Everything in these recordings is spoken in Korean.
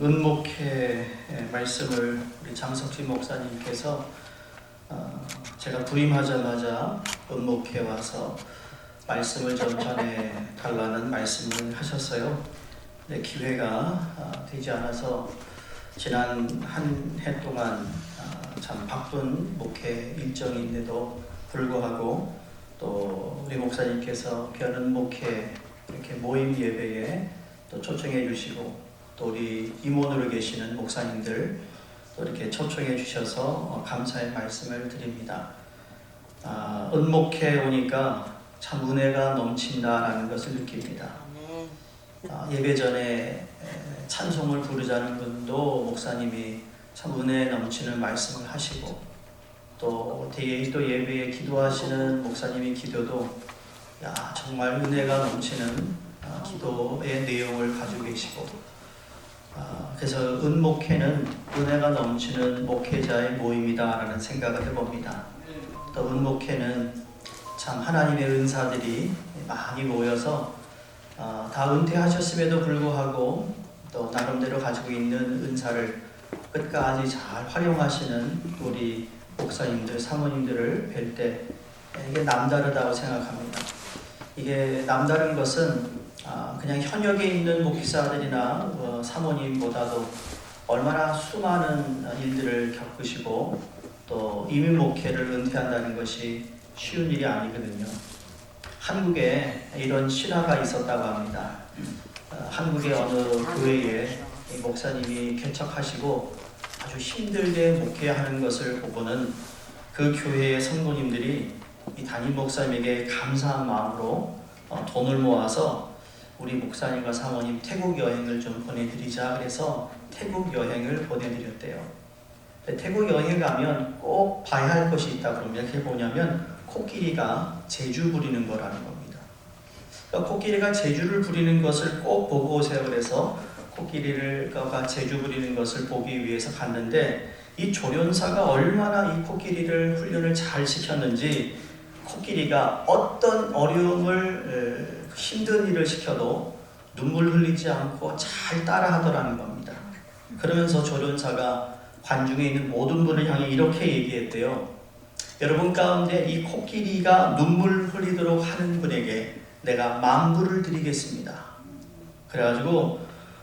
은목회 말씀을 우리 장석진 목사님께서 어, 제가 부임하자마자 은목회 와서 말씀을 좀 전해 달라는 말씀을 하셨어요. 근데 기회가 어, 되지 않아서 지난 한 해 동안 어, 참 바쁜 목회 일정인데도 불구하고 또 우리 목사님께서 변은 목회 이렇게 모임 예배에 또 초청해 주시고 또 우리 임원으로 계시는 목사님들 또 이렇게 초청해 주셔서 어, 감사의 말씀을 드립니다. 아, 은목회 오니까 참 은혜가 넘친다라는 것을 느낍니다. 아, 예배 전에 에, 찬송을 부르자는 분도 목사님이 참 은혜 넘치는 말씀을 하시고 또또 예배에 기도하시는 목사님의 기도도 야 정말 은혜가 넘치는 아, 기도의 내용을 가지고 계시고 아, 그래서 은목회는 은혜가 넘치는 목회자의 모임이다라는 생각을 해봅니다. 또 은목회는 참 하나님의 은사들이 많이 모여서 아, 다 은퇴하셨음에도 불구하고 또 나름대로 가지고 있는 은사를 끝까지 잘 활용하시는 우리 목사님들, 사모님들을 뵐 때 이게 남다르다고 생각합니다. 이게 남다른 것은 아, 그냥 현역에 있는 목사들이나 어, 사모님보다도 얼마나 수많은 일들을 겪으시고 또 이민 목회를 은퇴한다는 것이 쉬운 일이 아니거든요. 한국에 이런 실화가 있었다고 합니다. 어, 한국의 어느 교회에 이 목사님이 개척하시고 아주 힘들게 목회하는 것을 보고는 그 교회의 성도님들이 이 담임 목사님에게 감사한 마음으로 어, 돈을 모아서 우리 목사님과 사모님 태국 여행을 좀 보내드리자 그래서 태국 여행을 보내드렸대요. 태국 여행 가면 꼭 봐야 할 것이 있다 그러면 그게 뭐냐면 코끼리가 제주 부리는 거라는 겁니다. 그러니까 코끼리가 제주를 부리는 것을 꼭 보고 오세요. 그래서 코끼리가 제주 부리는 것을 보기 위해서 갔는데 이 조련사가 얼마나 이 코끼리를 훈련을 잘 시켰는지 코끼리가 어떤 어려움을 에, 힘든 일을 시켜도 눈물 흘리지 않고 잘 따라하더라는 겁니다. 그러면서 조련사가 관중에 있는 모든 분을 향해 이렇게 얘기했대요. 여러분 가운데 이 코끼리가 눈물 흘리도록 하는 분에게 내가 만불을 드리겠습니다. 그래가지고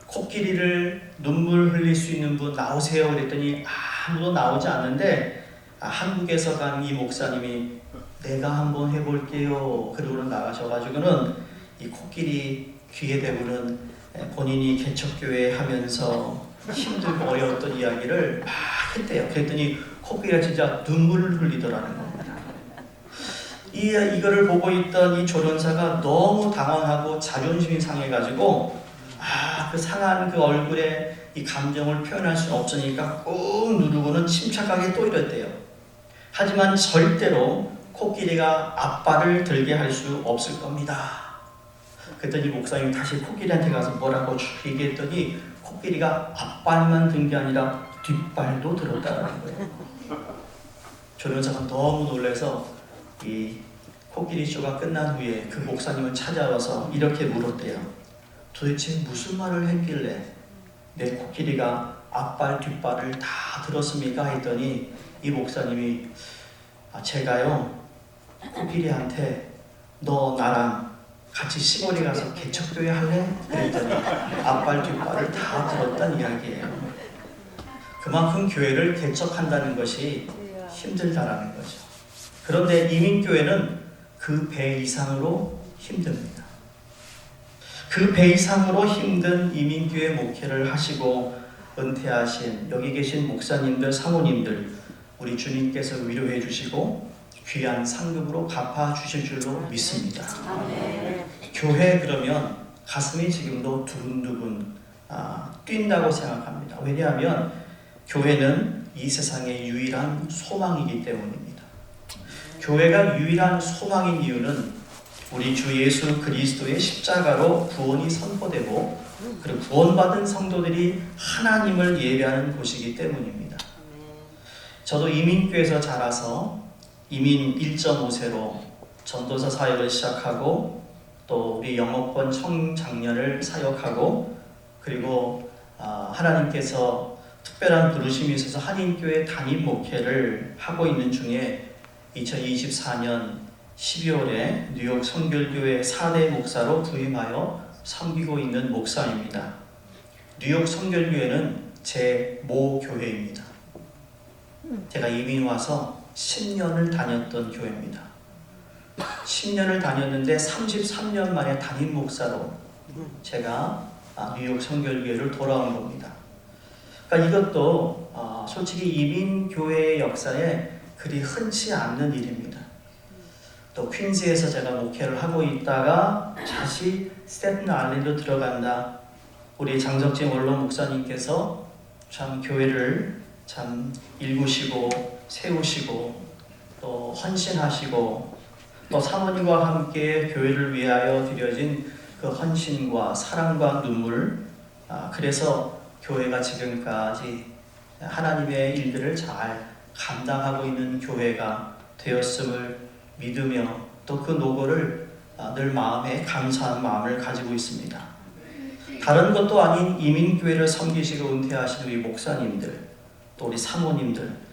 코끼리를 눈물 흘릴 수 있는 분 나오세요 그랬더니 아무도 나오지 않는데 아, 한국에서 간 이 목사님이 내가 한번 해볼게요. 그러고 나가셔가지고는 이 코끼리 귀에 대고는 본인이 개척교회 하면서 힘들고 어려웠던 이야기를 막 했대요. 그랬더니 코끼리가 진짜 눈물을 흘리더라는 겁니다. 이, 이거를 보고 있던 이 조련사가 너무 당황하고 자존심이 상해가지고 아, 그 상한 그 얼굴에 이 감정을 표현할 수 없으니까 꾹 누르고는 침착하게 또 이랬대요. 하지만 절대로 코끼리가 앞발을 들게 할 수 없을 겁니다. 그랬더니 목사님이 다시 코끼리한테 가서 뭐라고 쭉 얘기했더니 코끼리가 앞발만 든 게 아니라 뒷발도 들었다는 거예요. 조련사가 너무 놀라서 이 코끼리 쇼가 끝난 후에 그 목사님을 찾아와서 이렇게 물었대요. 도대체 무슨 말을 했길래 내 코끼리가 앞발 뒷발을 다 들었습니까? 했더니 이 목사님이 아, 제가요 코끼리한테 너 나랑 같이 시골에 가서 개척교회 할래? 그랬더니 앞발 뒷발을 다 들었단 이야기예요. 그만큼 교회를 개척한다는 것이 힘들다라는 거죠. 그런데 이민교회는 그 배 이상으로 힘듭니다. 그 배 이상으로 힘든 이민교회 목회를 하시고 은퇴하신 여기 계신 목사님들, 사모님들 우리 주님께서 위로해 주시고 귀한 상급으로 갚아 주실 줄로 믿습니다. 교회 그러면 가슴이 지금도 두근두근 아, 뛴다고 생각합니다. 왜냐하면 교회는 이 세상의 유일한 소망이기 때문입니다. 교회가 유일한 소망인 이유는 우리 주 예수 그리스도의 십자가로 구원이 선포되고 그리고 구원받은 성도들이 하나님을 예배하는 곳이기 때문입니다. 저도 이민교에서 자라서 이민 1.5세로 전도사 사역을 시작하고 또 우리 영어권 청장년을 사역하고 그리고 아, 하나님께서 특별한 부르심이 있어서 한인교회 담임 목회를 하고 있는 중에 2024년 12월에 뉴욕 성결교회 4대 목사로 부임하여 섬기고 있는 목사입니다. 뉴욕 성결교회는 제 모 교회입니다. 제가 이민 와서 10년을 다녔던 교회입니다. 10년을 다녔는데 33년 만에 담임 목사로 제가 아, 뉴욕 성결교회를 돌아온 겁니다. 그러니까 이것도 아, 솔직히 이민 교회의 역사에 그리 흔치 않는 일입니다. 또 퀸즈에서 제가 목회를 하고 있다가 다시 스테튼 아일랜드 들어간다. 우리 장석진 원로 목사님께서 참 교회를 참 일구시고 세우시고 또 헌신하시고 또 사모님과 함께 교회를 위하여 드려진 그 헌신과 사랑과 눈물 아, 그래서 교회가 지금까지 하나님의 일들을 잘 감당하고 있는 교회가 되었음을 믿으며 또 그 노고를 아, 늘 마음에 감사한 마음을 가지고 있습니다. 다른 것도 아닌 이민교회를 섬기시고 은퇴하신 우리 목사님들 또 우리 사모님들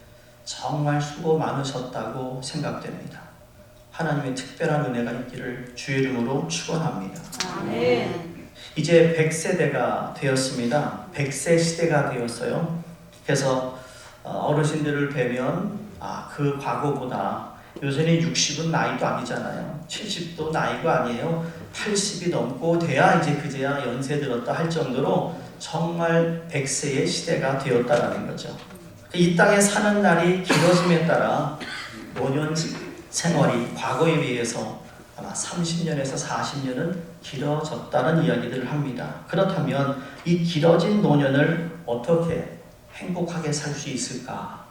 정말 수고 많으셨다고 생각됩니다. 하나님의 특별한 은혜가 있기를 주의 이름으로 축원합니다. 이제 100세대가 되었습니다. 100세 시대가 되었어요. 그래서 어, 어르신들을 뵈면 아, 그 과거보다 요새는 60은 나이도 아니잖아요. 70도 나이가 아니에요. 80이 넘고 돼야 이제 그제야 연세 들었다 할 정도로 정말 100세의 시대가 되었다라는 거죠. 이 땅에 사는 날이 길어짐에 따라 노년 생활이 과거에 비해서 아마 30년에서 40년은 길어졌다는 이야기들을 합니다. 그렇다면 이 길어진 노년을 어떻게 행복하게 살 수 있을까?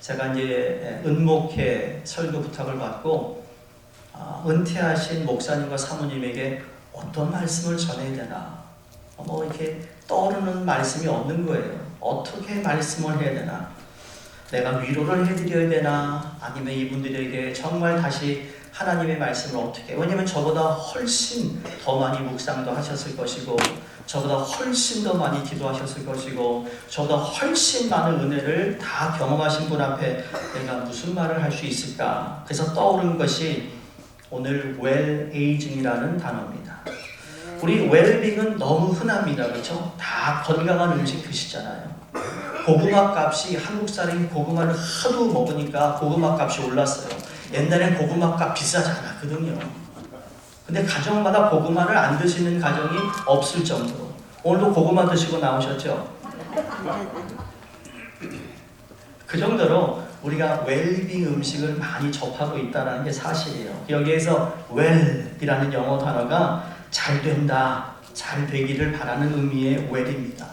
제가 이제 은목회 설교 부탁을 받고 아, 은퇴하신 목사님과 사모님에게 어떤 말씀을 전해야 되나? 뭐 이렇게 떠오르는 말씀이 없는 거예요. 어떻게 말씀을 해야 되나? 내가 위로를 해드려야 되나? 아니면 이분들에게 정말 다시 하나님의 말씀을 어떻게? 왜냐면 저보다 훨씬 더 많이 묵상도 하셨을 것이고, 저보다 훨씬 더 많이 기도하셨을 것이고, 저보다 훨씬 많은 은혜를 다 경험하신 분 앞에 내가 무슨 말을 할 수 있을까? 그래서 떠오른 것이 오늘 well aging이라는 단어입니다. 우리 웰빙은 너무 흔합니다. 그렇죠? 다 건강한 음식 드시잖아요. 고구마 값이 한국 사람이 고구마를 하도 먹으니까 고구마 값이 올랐어요. 옛날엔 고구마 값 비싸지 않았거든요. 근데 가정마다 고구마를 안 드시는 가정이 없을 정도로 오늘도 고구마 드시고 나오셨죠? 그 정도로 우리가 웰빙 음식을 많이 접하고 있다는 게 사실이에요. 여기에서 well이라는 영어 단어가 잘 된다, 잘 되기를 바라는 의미의 well입니다.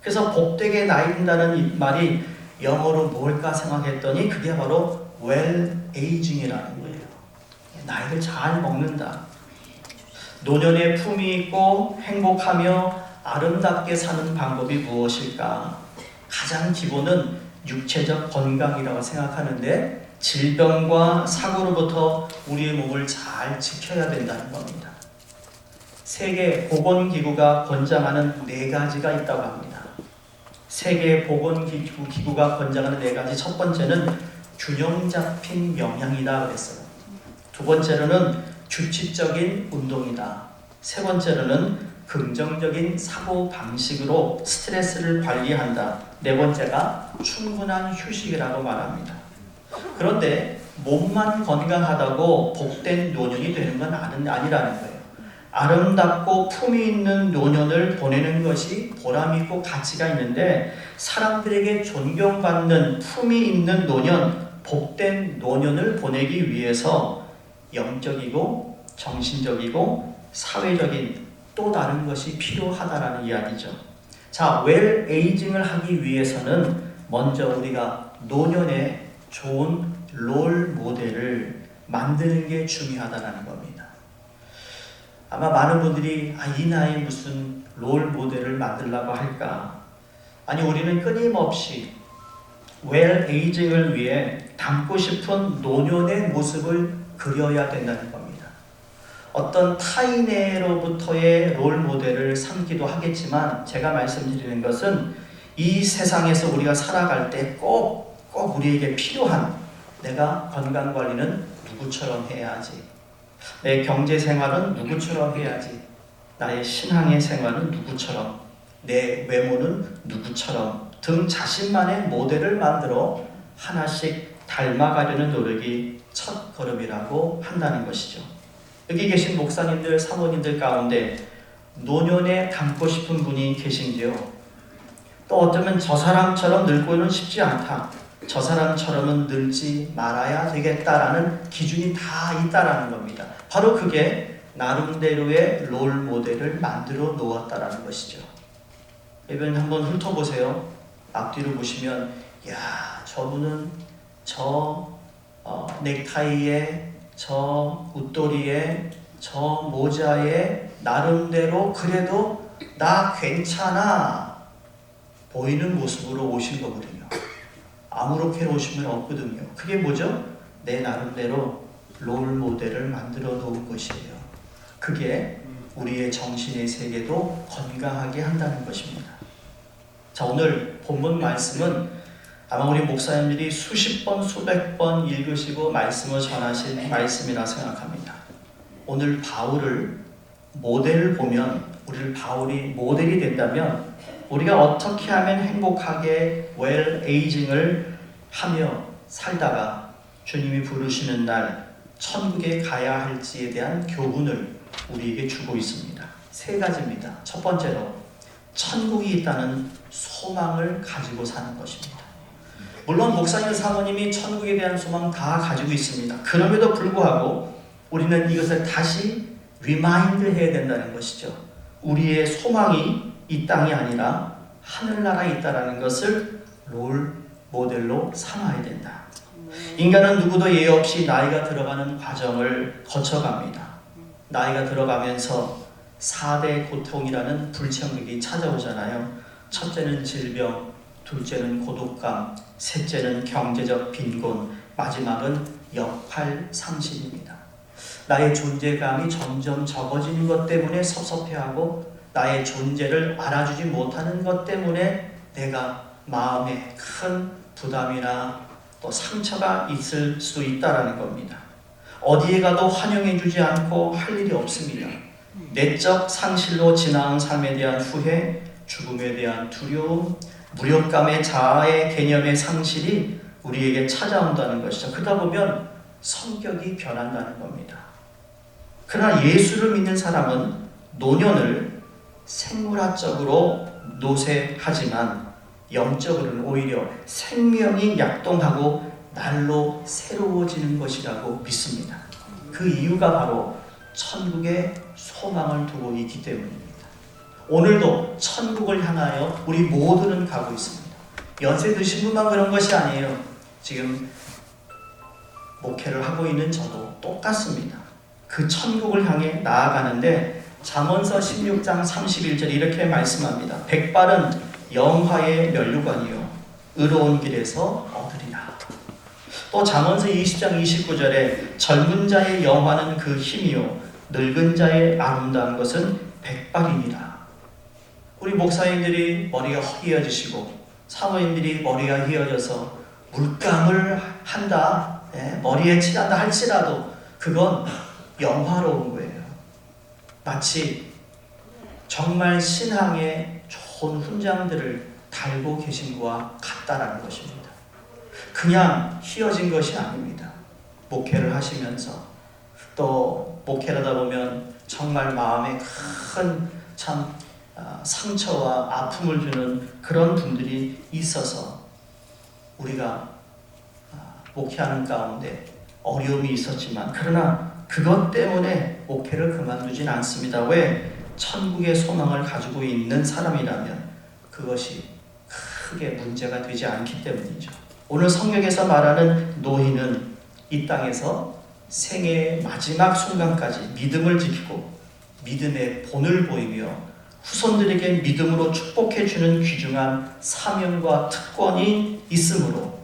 그래서 복되게 나이 든다는 이 말이 영어로 뭘까 생각했더니 그게 바로 well aging이라는 거예요. 나이를 잘 먹는다. 노년의 품이 있고 행복하며 아름답게 사는 방법이 무엇일까? 가장 기본은 육체적 건강이라고 생각하는데 질병과 사고로부터 우리의 몸을 잘 지켜야 된다는 겁니다. 세계 보건기구가 권장하는 네 가지가 있다고 합니다. 세계 보건기구 기구가 권장하는 네 가지 첫 번째는 균형 잡힌 영양이다 그랬어요. 두 번째로는 규칙적인 운동이다. 세 번째로는 긍정적인 사고 방식으로 스트레스를 관리한다. 네 번째가 충분한 휴식이라고 말합니다. 그런데 몸만 건강하다고 복된 노년이 되는 건 아니라는 거예요. 아름답고 품이 있는 노년을 보내는 것이 보람있고 가치가 있는데 사람들에게 존경받는 품이 있는 노년, 복된 노년을 보내기 위해서 영적이고 정신적이고 사회적인 또 다른 것이 필요하다라는 이야기죠. 자, 웰 에이징을 하기 위해서는 먼저 우리가 노년에 좋은 롤 모델을 만드는 게 중요하다라는 겁니다. 아마 많은 분들이 아, 이 나이에 무슨 롤 모델을 만들라고 할까? 아니 우리는 끊임없이 웰 에이징을 위해 담고 싶은 노년의 모습을 그려야 된다는 겁니다. 어떤 타인으로부터의 롤 모델을 삼기도 하겠지만 제가 말씀드리는 것은 이 세상에서 우리가 살아갈 때 꼭 꼭 우리에게 필요한 내가 건강 관리는 누구처럼 해야지 내 경제 생활은 누구처럼 해야지 나의 신앙의 생활은 누구처럼 내 외모는 누구처럼 등 자신만의 모델을 만들어 하나씩 닮아가려는 노력이 첫 걸음이라고 한다는 것이죠. 여기 계신 목사님들, 사모님들 가운데 노년에 닮고 싶은 분이 계신지요? 또 어쩌면 저 사람처럼 늙고는 싶지 않다. 저 사람처럼은 늙지 말아야 되겠다라는 기준이 다 있다라는 겁니다. 바로 그게 나름대로의 롤 모델을 만들어 놓았다라는 것이죠. 여러분 한번 훑어보세요. 앞뒤로 보시면 야 저분은 저 어, 넥타이에 저 웃도리에 저 모자에 나름대로 그래도 나 괜찮아 보이는 모습으로 오신 거거든요. 아무렇게 오시면 없거든요. 그게 뭐죠? 내 나름대로 롤 모델을 만들어 놓은 것이에요. 그게 우리의 정신의 세계도 건강하게 한다는 것입니다. 자, 오늘 본문 말씀은 아마 우리 목사님들이 수십 번, 수백 번 읽으시고 말씀을 전하신 말씀이라 생각합니다. 오늘 바울을 모델을 보면 우리를 바울이 모델이 된다면 우리가 어떻게 하면 행복하게 웰 에이징을 하며 살다가 주님이 부르시는 날 천국에 가야 할지에 대한 교훈을 우리에게 주고 있습니다. 세 가지입니다. 첫 번째로 천국이 있다는 소망을 가지고 사는 것입니다. 물론 목사님 사모님이 천국에 대한 소망 다 가지고 있습니다. 그럼에도 불구하고 우리는 이것을 다시 리마인드 해야 된다는 것이죠. 우리의 소망이 이 땅이 아니라 하늘나라에 있다라는 것을 롤 모델로 삼아야 된다. 인간은 누구도 예외 없이 나이가 들어가는 과정을 거쳐갑니다. 나이가 들어가면서 4대 고통이라는 불청객이 찾아오잖아요. 첫째는 질병, 둘째는 고독감, 셋째는 경제적 빈곤, 마지막은 역할 상실입니다. 나의 존재감이 점점 적어지는 것 때문에 섭섭해하고 나의 존재를 알아주지 못하는 것 때문에 내가 마음에 큰 부담이나 또 상처가 있을 수 있다라는 겁니다. 어디에 가도 환영해 주지 않고 할 일이 없습니다. 내적 상실로 지나온 삶에 대한 후회, 죽음에 대한 두려움, 무력감의 자아의 개념의 상실이 우리에게 찾아온다는 것이죠. 그러다 보면 성격이 변한다는 겁니다. 그러나 예수를 믿는 사람은 노년을 생물학적으로 노쇠하지만 영적으로는 오히려 생명이 약동하고 날로 새로워지는 것이라고 믿습니다. 그 이유가 바로 천국에 소망을 두고 있기 때문입니다. 오늘도 천국을 향하여 우리 모두는 가고 있습니다. 연세 드신 분만 그런 것이 아니에요. 지금 목회를 하고 있는 저도 똑같습니다. 그 천국을 향해 나아가는데 잠언서 16장 31절 이렇게 말씀합니다. 백발은 영화의 면류관이요 의로운 길에서 얻으리라. 또 잠언서 20장 29절에 젊은 자의 영화는 그 힘이요 늙은 자의 아름다운 것은 백발이니라. 우리 목사님들이 머리가 허기어지시고 사모님들이 머리가 휘어져서 물감을 한다, 예, 머리에 칠한다 할지라도 그건 영화로운. 마치 정말 신앙의 좋은 훈장들을 달고 계신 것과 같다라는 것입니다. 그냥 휘어진 것이 아닙니다. 목회를 하시면서 또 목회를 하다 보면 정말 마음에 큰참 아, 상처와 아픔을 주는 그런 분들이 있어서 우리가 아, 목회하는 가운데 어려움이 있었지만 그러나 그것 때문에 목회를 그만두진 않습니다. 왜? 천국의 소망을 가지고 있는 사람이라면 그것이 크게 문제가 되지 않기 때문이죠. 오늘 성경에서 말하는 노인은 이 땅에서 생애의 마지막 순간까지 믿음을 지키고 믿음의 본을 보이며 후손들에게 믿음으로 축복해 주는 귀중한 사명과 특권이 있으므로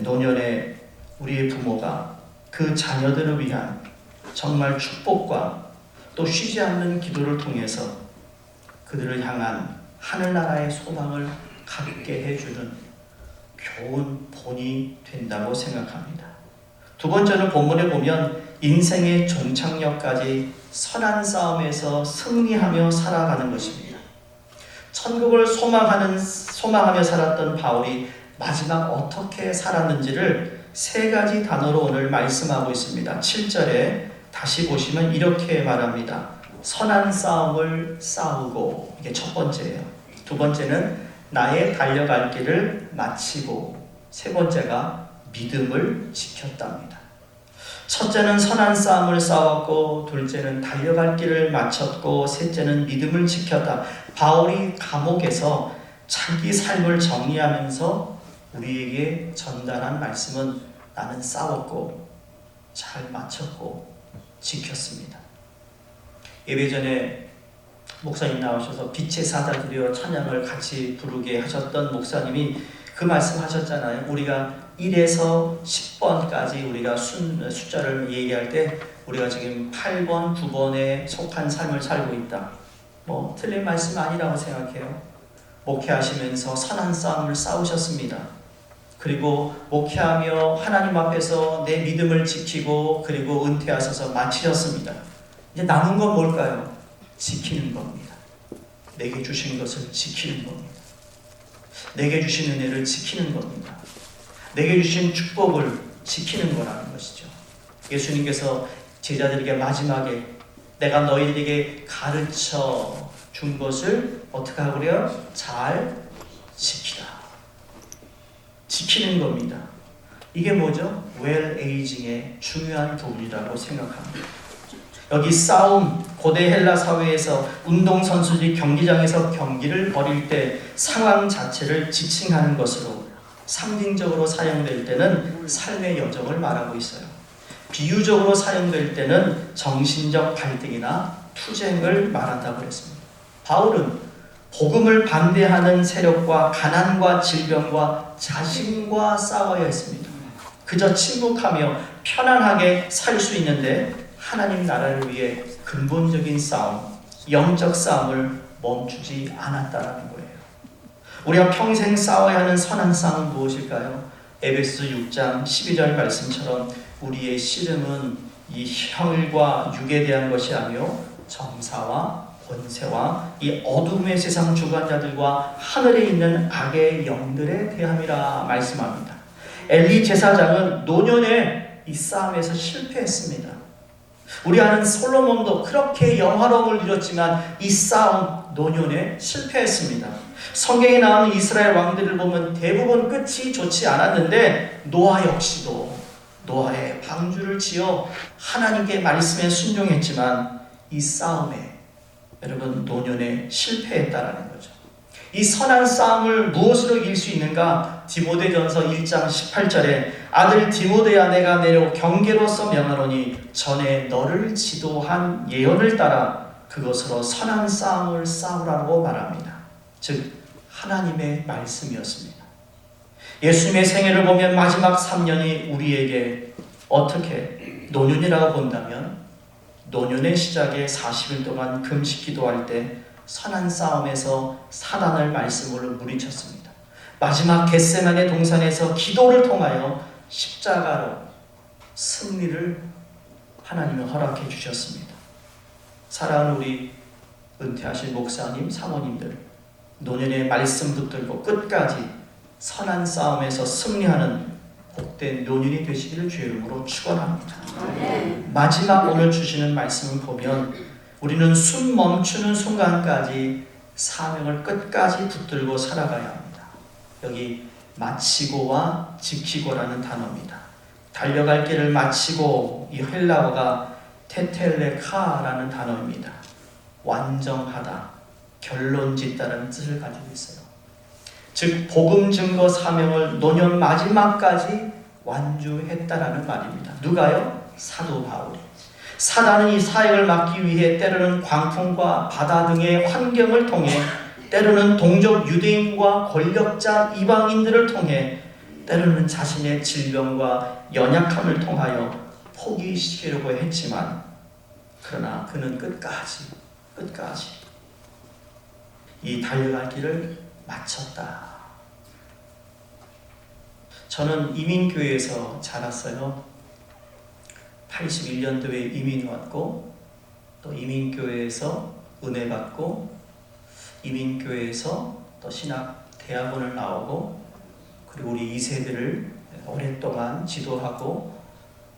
노년에 우리의 부모가 그 자녀들을 위한 정말 축복과 또 쉬지 않는 기도를 통해서 그들을 향한 하늘나라의 소망을 갖게 해주는 좋은 본이 된다고 생각합니다. 두 번째는 본문에 보면 인생의 종착역까지 선한 싸움에서 승리하며 살아가는 것입니다. 천국을 소망하는 소망하며 살았던 바울이 마지막 어떻게 살았는지를 세 가지 단어로 오늘 말씀하고 있습니다. 7절에 다시 보시면 이렇게 말합니다. 선한 싸움을 싸우고 이게 첫 번째예요. 두 번째는 나의 달려갈 길을 마치고 세 번째가 믿음을 지켰답니다. 첫째는 선한 싸움을 싸웠고 둘째는 달려갈 길을 마쳤고 셋째는 믿음을 지켰다. 바울이 감옥에서 자기 삶을 정리하면서 우리에게 전달한 말씀은 나는 싸웠고 잘 마쳤고 지켰습니다. 예배 전에 목사님 나오셔서 빛의 사자들이여 찬양을 같이 부르게 하셨던 목사님이 그 말씀 하셨잖아요. 우리가 1에서 10번까지 우리가 순, 숫자를 얘기할 때 우리가 지금 8번, 9번에 속한 삶을 살고 있다. 뭐 틀린 말씀 아니라고 생각해요. 목회하시면서 선한 싸움을 싸우셨습니다. 그리고 목회하며 하나님 앞에서 내 믿음을 지키고 그리고 은퇴하셔서 마치셨습니다. 이제 남은 건 뭘까요? 지키는 겁니다. 내게 주신 것을 지키는 겁니다. 내게 주신 은혜를 지키는 겁니다. 내게 주신 축복을 지키는 거라는 것이죠. 예수님께서 제자들에게 마지막에 내가 너희들에게 가르쳐 준 것을 어떻게 하고요? 잘 지키라. 지키는 겁니다. 이게 뭐죠? 웰 에이징의 중요한 부분이라고 생각합니다. 여기 싸움, 고대 헬라 사회에서 운동 선수들이 경기장에서 경기를 벌일 때 상황 자체를 지칭하는 것으로 상징적으로 사용될 때는 삶의 여정을 말하고 있어요. 비유적으로 사용될 때는 정신적 갈등이나 투쟁을 말한다고 그랬습니다. 바울은 복음을 반대하는 세력과 가난과 질병과 자신과 싸워야 했습니다. 그저 침묵하며 편안하게 살 수 있는데 하나님 나라를 위해 근본적인 싸움, 영적 싸움을 멈추지 않았다라는 거예요. 우리가 평생 싸워야 하는 선한 싸움은 무엇일까요? 에베소 6장 12절 말씀처럼 우리의 씨름은 이 혈과 육에 대한 것이 아니요 정사와 권세와 이 어둠의 세상 주관자들과 하늘에 있는 악의 영들에 대함이라 말씀합니다. 엘리 제사장은 노년에 이 싸움에서 실패했습니다. 우리 아는 솔로몬도 그렇게 영화로움을 이뤘지만 이 싸움 노년에 실패했습니다. 성경에 나오는 이스라엘 왕들을 보면 대부분 끝이 좋지 않았는데 노아 역시도 노아의 방주를 지어 하나님께 말씀에 순종했지만 이 싸움에 여러분 노년에 실패했다라는 거죠. 이 선한 싸움을 무엇으로 이길 수 있는가? 디모데전서 1장 18절에 아들 디모데야 내가 내려 경계로서 명하노니 전에 너를 지도한 예언을 따라 그것으로 선한 싸움을 싸우라고 말합니다. 즉 하나님의 말씀이었습니다. 예수님의 생애를 보면 마지막 3년이 우리에게 어떻게 노년이라고 본다면 노년의 시작에 40일 동안 금식 기도할 때 선한 싸움에서 사단을 말씀으로 물리쳤습니다. 마지막 겟세만의 동산에서 기도를 통하여 십자가로 승리를 하나님이 허락해 주셨습니다. 사랑하는 우리 은퇴하신 목사님, 사모님들, 노년의 말씀 붙들고 끝까지 선한 싸움에서 승리하는 복된 노년이 되시기를 주의 이름으로 축원합니다. 마지막 오늘 주시는 말씀을 보면 우리는 숨 멈추는 순간까지 사명을 끝까지 붙들고 살아가야 합니다. 여기 마치고와 지키고라는 단어입니다. 달려갈 길을 마치고 이 헬라어가 테텔레카라는 단어입니다. 완정하다, 결론 짓다는 뜻을 가지고 있어요. 즉 복음 증거 사명을 노년 마지막까지 완주했다라는 말입니다. 누가요? 사도 바울이. 사단은 이 사역을 막기 위해 때로는 광풍과 바다 등의 환경을 통해 때로는 동족 유대인과 권력자 이방인들을 통해 때로는 자신의 질병과 연약함을 통하여 포기시키려고 했지만 그러나 그는 끝까지 끝까지 이 달려갈 길을 마쳤다. 저는 이민교회에서 자랐어요. 81년도에 이민 왔고 또 이민교회에서 은혜 받고 이민교회에서 또 신학 대학원을 나오고 그리고 우리 2세들을 오랫동안 지도하고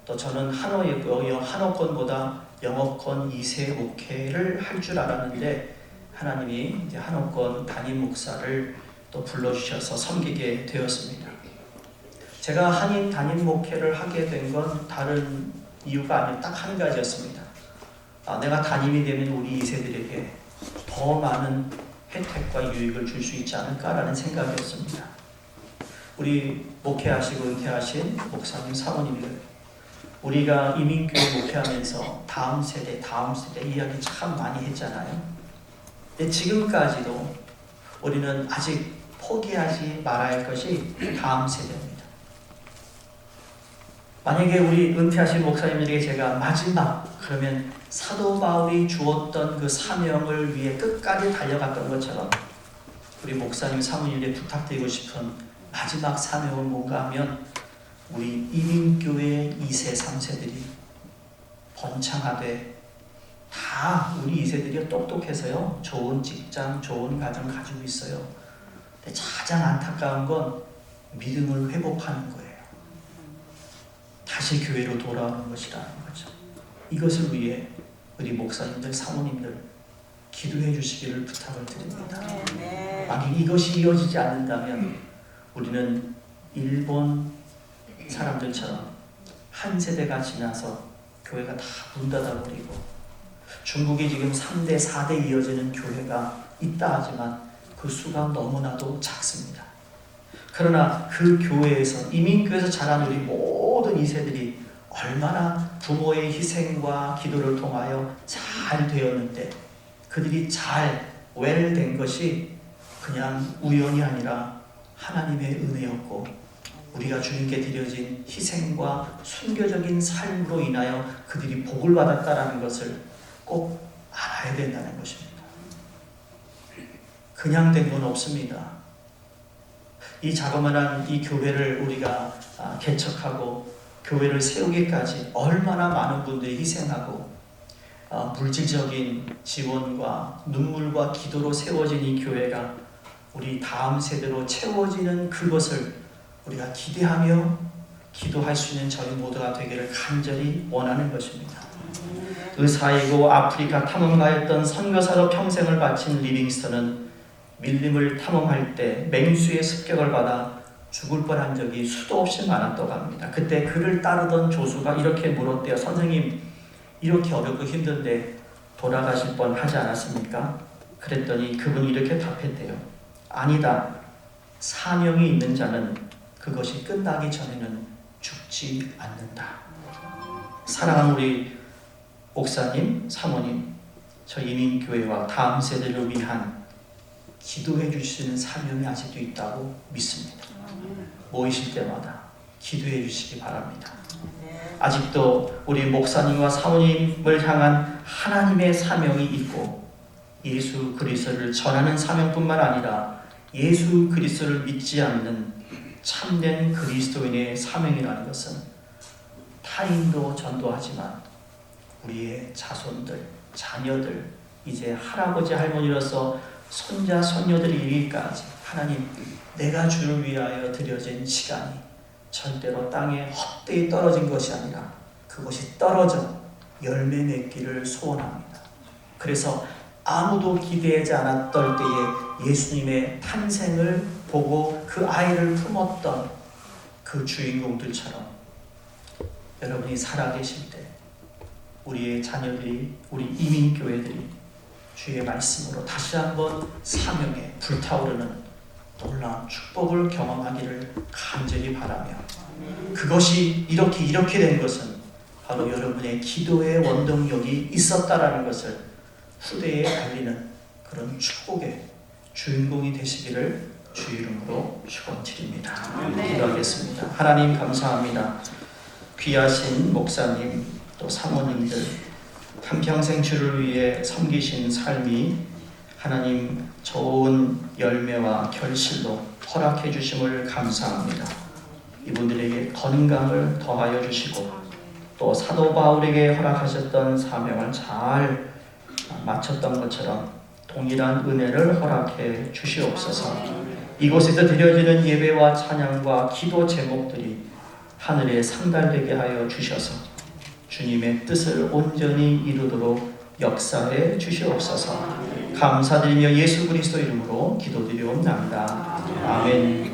또 저는 한어의 한어권보다 영어권 2세 목회를 할 줄 알았는데 하나님이 이제 한어권 담임 목사를 또 불러주셔서 섬기게 되었습니다. 제가 한인 담임 목회를 하게 된 건 다른 이유가 아니라 딱한 가지였습니다. 아, 내가 담임이 되면 우리 2세들에게 더 많은 혜택과 유익을 줄 수 있지 않을까라는 생각이었습니다. 우리 목회하시고 은퇴하신 목사님 사모님들 우리가 이민교회 목회하면서 다음 세대 다음 세대 이야기 참 많이 했잖아요. 지금까지도 우리는 아직 포기하지 말아야 할 것이 다음 세대입니다. 만약에 우리 은퇴하신 목사님들에게 제가 마지막 그러면 사도 바울이 주었던 그 사명을 위해 끝까지 달려갔던 것처럼 우리 목사님 사모님에게 부탁드리고 싶은 마지막 사명은 뭔가 하면 우리 이민교회 2세 3세들이 번창하되 다 우리 2세들이 똑똑해서요. 좋은 직장 좋은 가정 가지고 있어요. 근데 가장 안타까운 건 믿음을 회복하는 거예요. 다시 교회로 돌아오는 것이라는 거죠. 이것을 위해 우리 목사님들 사모님들 기도해 주시기를 부탁을 드립니다. 만약 이것이 이어지지 않는다면 우리는 일본 사람들처럼 한 세대가 지나서 교회가 다 문 닫아버리고 중국이 지금 3대, 4대 이어지는 교회가 있다 하지만 그 수가 너무나도 작습니다. 그러나 그 교회에서 이민교에서 자란 우리 모든 이세들이 얼마나 부모의 희생과 기도를 통하여 잘 되었는데 그들이 잘 웰된 것이 그냥 우연이 아니라 하나님의 은혜였고 우리가 주님께 드려진 희생과 순교적인 삶으로 인하여 그들이 복을 받았다라는 것을 꼭 알아야 된다는 것입니다. 그냥 된 건 없습니다. 이 자그마한 이 교회를 우리가 아, 개척하고 교회를 세우기까지 얼마나 많은 분들이 희생하고 아, 물질적인 지원과 눈물과 기도로 세워진 이 교회가 우리 다음 세대로 채워지는 그것을 우리가 기대하며 기도할 수 있는 저희 모두가 되기를 간절히 원하는 것입니다. 의사이고 아프리카 탐험가였던 선교사로 평생을 바친 리빙스턴은 밀림을 탐험할 때 맹수의 습격을 받아 죽을 뻔한 적이 수도 없이 많았다고 합니다. 그때 그를 따르던 조수가 이렇게 물었대요. 선생님, 이렇게 어렵고 힘든데 돌아가실 뻔 하지 않았습니까? 그랬더니 그분이 이렇게 답했대요. 아니다. 사명이 있는 자는 그것이 끝나기 전에는 죽지 않는다. 사랑하는 우리 목사님, 사모님, 저 이민교회와 다음 세대를 위한 기도해 주시는 사명이 아직도 있다고 믿습니다. 모이실 때마다 기도해 주시기 바랍니다. 아직도 우리 목사님과 사모님을 향한 하나님의 사명이 있고 예수 그리스도를 전하는 사명뿐만 아니라 예수 그리스도를 믿지 않는 참된 그리스도인의 사명이라는 것은 타인도 전도하지만 우리의 자손들, 자녀들, 이제 할아버지 할머니로서 손자 손녀들이 이르기까지 하나님 내가 주를 위하여 드려진 시간이 절대로 땅에 헛되이 떨어진 것이 아니라 그것이 떨어져 열매 맺기를 소원합니다. 그래서 아무도 기대하지 않았던 때에 예수님의 탄생을 보고 그 아이를 품었던 그 주인공들처럼 여러분이 살아계실 때 우리의 자녀들이 우리 이민교회들이 주의 말씀으로 다시 한번 사명에 불타오르는 놀라운 축복을 경험하기를 간절히 바라며 그것이 이렇게 이렇게 된 것은 바로 여러분의 기도의 원동력이 있었다라는 것을 후대에 알리는 그런 축복의 주인공이 되시기를 주 이름으로 축원드립니다. 기도하겠습니다. 하나님 감사합니다. 귀하신 목사님 또 사모님들 한평생 주를 위해 섬기신 삶이 하나님 좋은 열매와 결실로 허락해 주심을 감사합니다. 이분들에게 건강을 더하여 주시고 또 사도 바울에게 허락하셨던 사명을 잘 마쳤던 것처럼 동일한 은혜를 허락해 주시옵소서. 이곳에서 드려지는 예배와 찬양과 기도 제목들이 하늘에 상달되게 하여 주셔서 주님의 뜻을 온전히 이루도록 역사해 주시옵소서. 감사드리며 예수 그리스도 이름으로 기도드리옵나이다. 아멘.